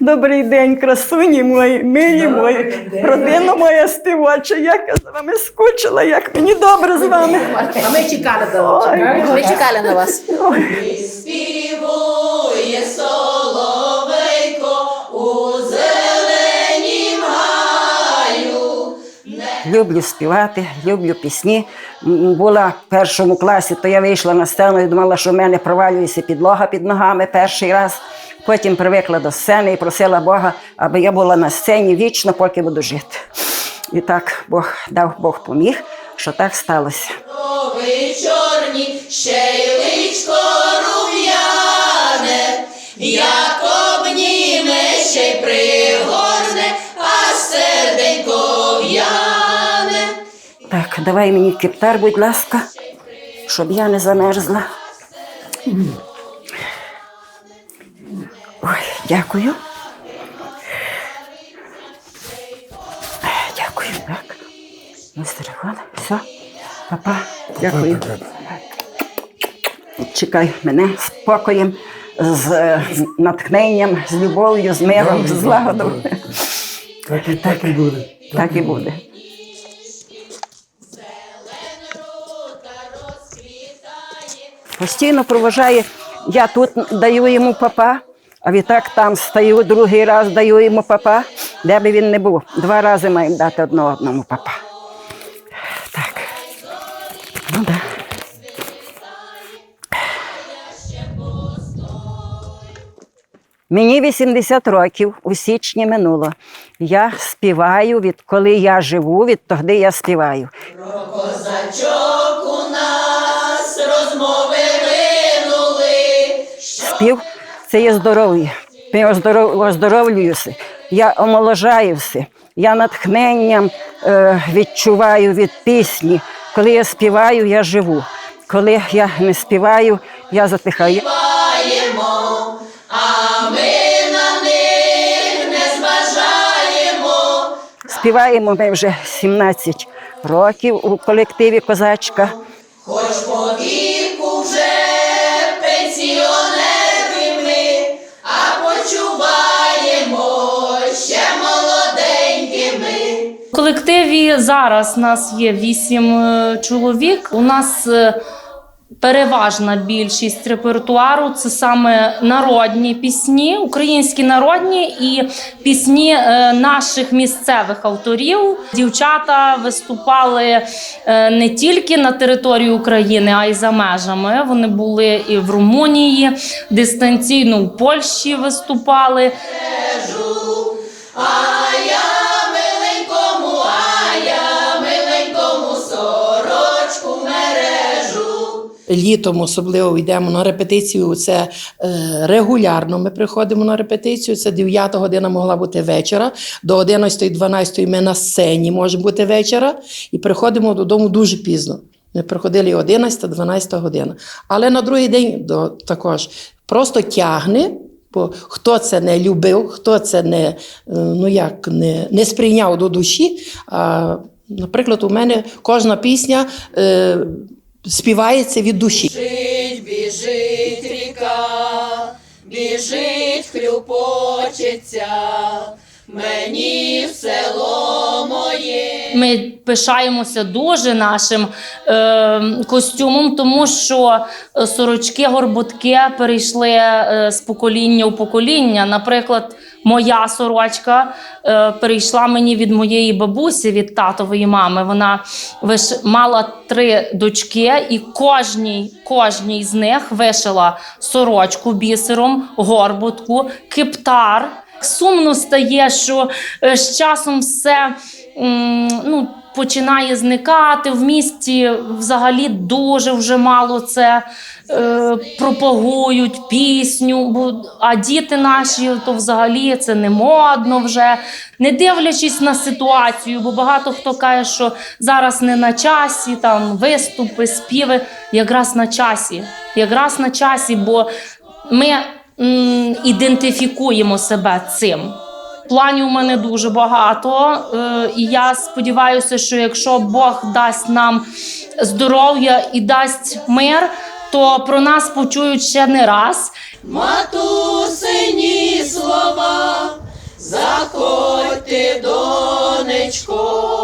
Добрий день, красуні мої, милі мої, родина моя співоча. Як я за вами скучила, як мені добре з вами. А ми чекали до вас. Ми чекали на вас. Співує соловейко у зеленім гаю. Люблю співати, люблю пісні. Була в першому класі, то я вийшла на сцену і думала, що в мене провалюється підлога під ногами перший раз. Потім привикла до сцени і просила Бога, аби я була на сцені вічно, поки буду жити. І так Бог дав, Бог поміг, що так сталося. Чорні, ще й личко рум'яне, як обніме, ще й пригорне, а серденько в'яне. Так, давай мені кептар, будь ласка, щоб я не замерзла. Ой, дякую. Дякую, так. Ось телефон. Все, папа, дякую. Чекай мене спокоєм, з е, натхненням, з любов'ю, з миром, з злагодом. Так і, так і буде. Так і буде. Постійно проважає. Я тут даю йому папа, а відтак там стою другий раз, даю йому папа, де би він не був. Два рази маємо дати одне одному папа. Так. Ну да. Мені 80 років у січні минуло. Я співаю, відколи я живу, відтоді я співаю. Козачок у нас розмови винули, Спів це є здоров'я. Я оздоровлююся, я омоложаюся, я натхненням е, відчуваю від пісні. Коли я співаю, я живу. Коли я не співаю, я затихаю. а ми на них не зважаємо. Співаємо ми вже 17 років у колективі Козачка. Хоч по колективі зараз нас є вісім е, чоловік. У нас е, переважна більшість репертуару це саме народні пісні, українські народні і пісні е, наших місцевих авторів. Дівчата виступали не тільки на території України, а й за межами. Вони були і в Румунії, дистанційно в Польщі виступали. Літом особливо йдемо на репетицію. Це е, регулярно. Ми приходимо на репетицію. Це 9 година могла бути вечора. До 11-12 ми на сцені може бути вечора. І приходимо додому дуже пізно. Ми приходили 11-12 година. Але на другий день до, також просто тягне. Бо хто це не любив, хто це не, е, ну як, не, не сприйняв до душі. А, наприклад, у мене кожна пісня е, співається від душі. Біжить, біжить ріка, біжить, хлюпочеться, мені в село моє. Ми пишаємося дуже нашим е, костюмом, тому що е, сорочки, горбутки перейшли е, з покоління в покоління. Наприклад, моя сорочка е, перейшла мені від моєї бабусі, від татової мами. Вона виш... мала три дочки, і кожній, кожній з них вишила сорочку бісером, горбутку, кептар. Сумно стає, що е, з часом все м, ну, починає зникати. В місті взагалі дуже вже мало це е, пропагують пісню. Бо, а діти наші то взагалі це не модно вже. Не дивлячись на ситуацію, бо багато хто каже, що зараз не на часі, там виступи, співи, якраз на часі. Якраз на часі, бо ми м, ідентифікуємо себе цим. Планів у мене дуже багато, е, і я сподіваюся, що якщо Бог дасть нам здоров'я і дасть мир, то про нас почують ще не раз. Матусині слова заходьте, донечко.